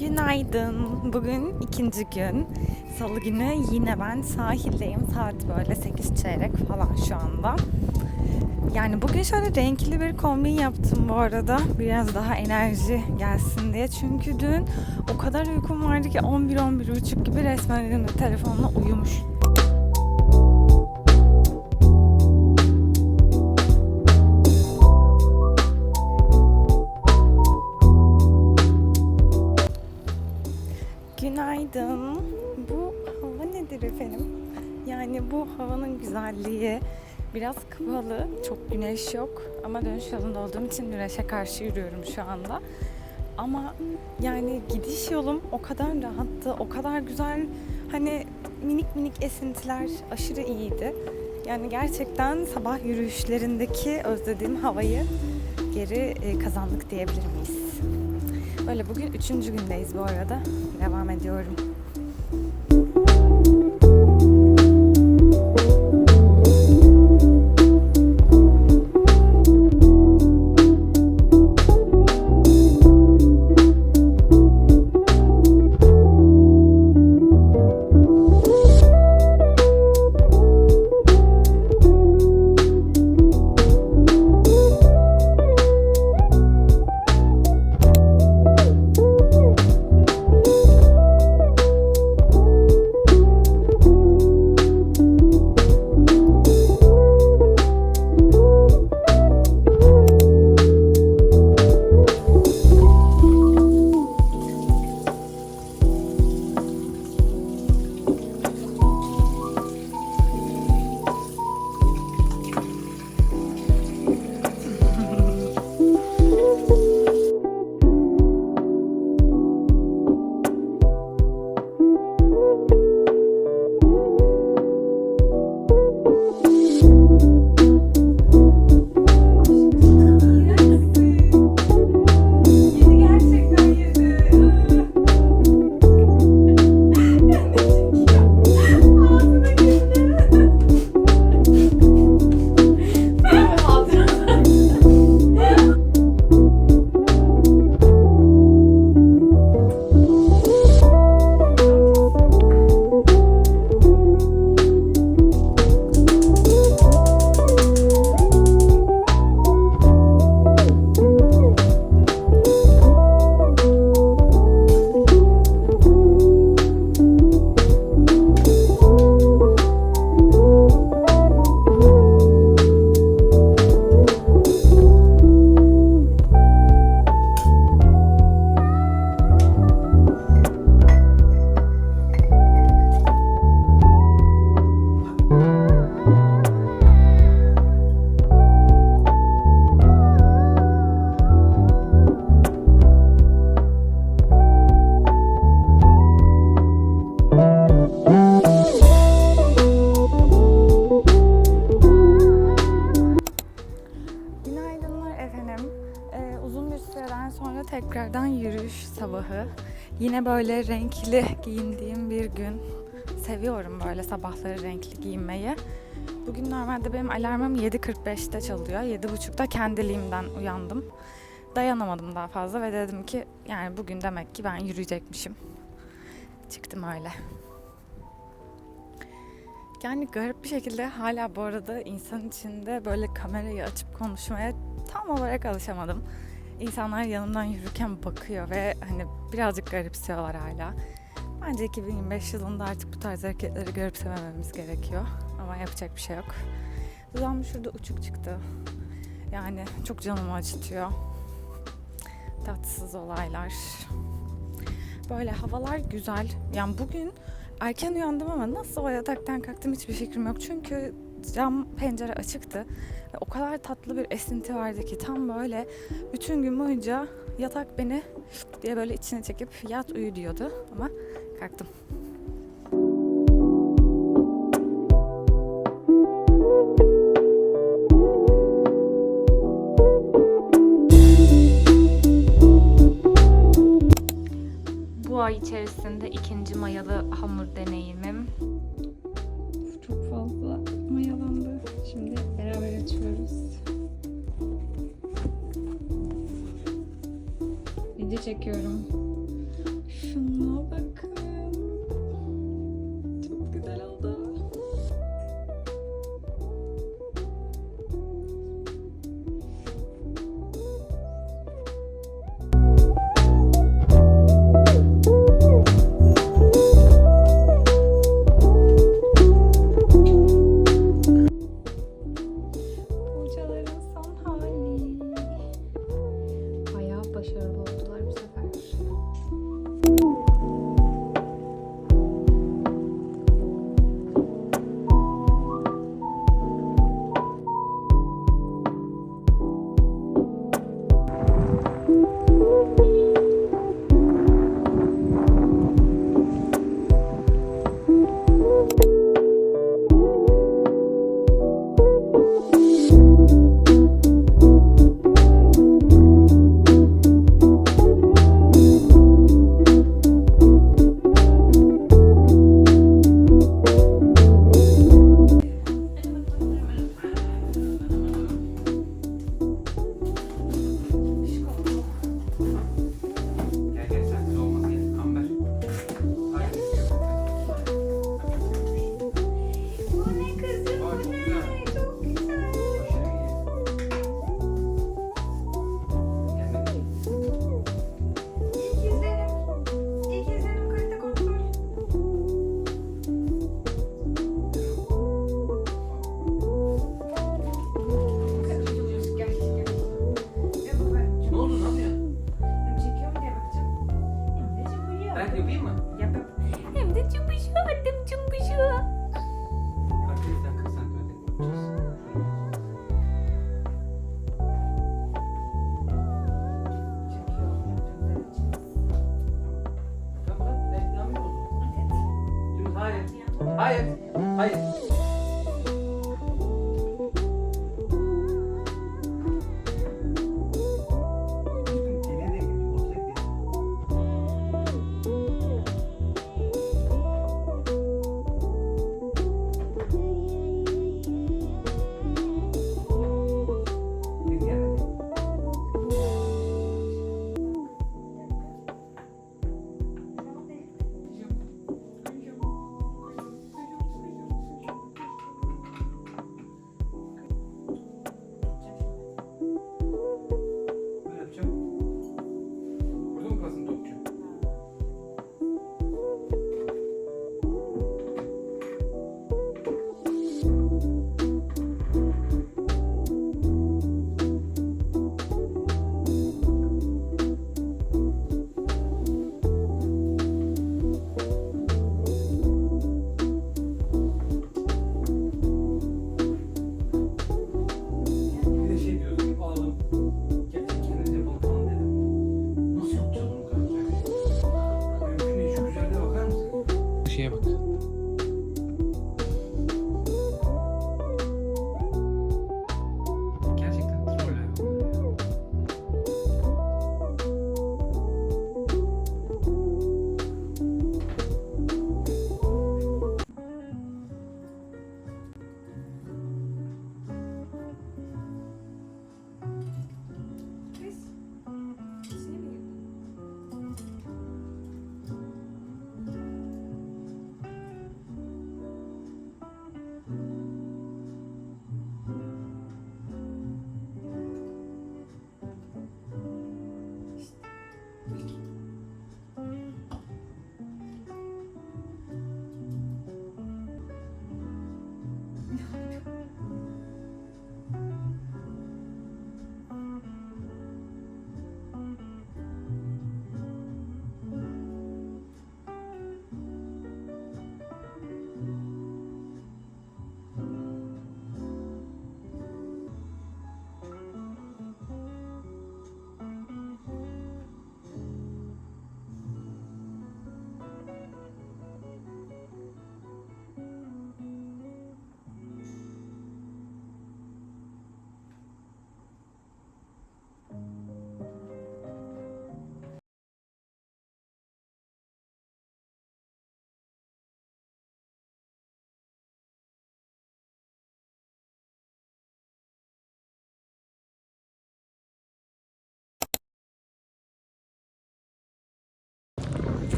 Günaydın. Bugün ikinci gün. Salı günü yine ben sahildeyim. Saat böyle 8 çeyrek falan şu anda. Yani bugün şöyle renkli bir kombin yaptım bu arada. Biraz daha enerji gelsin diye. Çünkü dün o kadar uykum vardı ki 11-11.30 gibi resmen elimde telefonla uyumuş. Güzelliği biraz kapalı, çok güneş yok ama dönüş yolunda olduğum için güneşe karşı yürüyorum şu anda. Ama yani gidiş yolum o kadar rahattı, o kadar güzel. Hani minik minik esintiler aşırı iyiydi. Yani gerçekten sabah yürüyüşlerindeki özlediğim havayı geri e, kazandık diyebilir miyiz? Böyle bugün üçüncü gündeyiz bu arada. Devam ediyorum. Tekrardan yürüyüş sabahı. Yine böyle renkli giyindiğim bir gün. Seviyorum böyle sabahları renkli giyinmeyi. Bugün normalde benim alarmım 7.45'te çalıyor. 7.30'da kendiliğimden uyandım. Dayanamadım daha fazla ve dedim ki yani bugün demek ki ben yürüyecekmişim. Çıktım öyle. Yani garip bir şekilde hala bu arada insan içinde böyle kamerayı açıp konuşmaya tam olarak alışamadım. İnsanlar yanımdan yürürken bakıyor ve hani birazcık garipsiyorlar hala. Bence 2025 yılında artık bu tarz hareketleri garipsemememiz gerekiyor. Ama yapacak bir şey yok. Dudağım şurada uçuk çıktı. Yani çok canımı acıtıyor. Tatsız olaylar. Böyle havalar güzel. Yani bugün erken uyandım ama nasıl o yataktan kalktım hiçbir fikrim yok. Çünkü cam pencere açıktı. Ve o kadar tatlı bir esinti vardı ki tam böyle bütün gün boyunca yatak beni diye böyle içine çekip yat uyu diyordu. Ama kalktım. Bu ay içerisinde ikinci mayalı hamur deneyimim. Çekiyorum.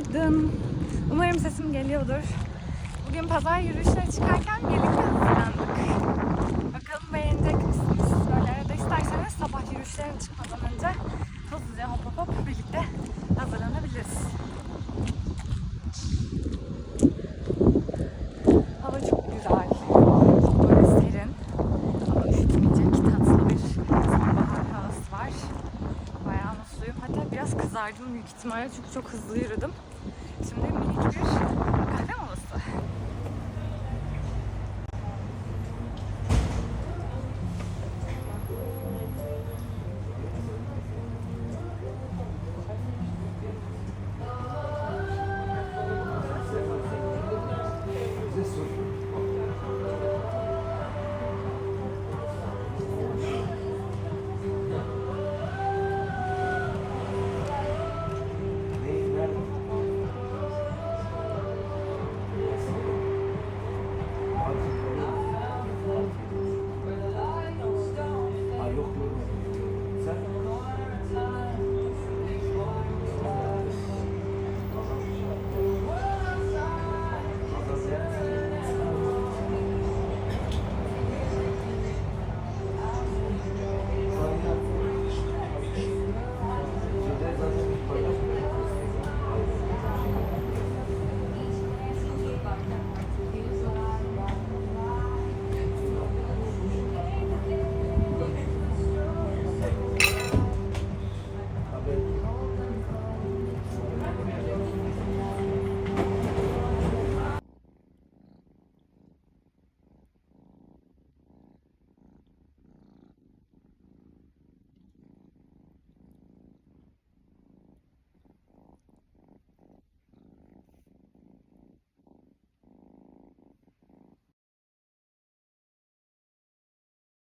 Günaydın. Umarım sesim geliyordur. Bugün pazar yürüyüşüne çıkarken birlikte hazırlandık. Bakalım beğenecek misiniz? Böyle arada isterseniz sabah yürüyüşlerine çıkmadan önce hızlıca hop hop hop birlikte hazırlanabiliriz. Hava çok güzel. Böyle serin. Ama üşütmeyecek tatlı bir sonbahar havası var. Bayağı mutluyum. Hatta biraz kızardım büyük ihtimalle çünkü çok hızlı yürüdüm.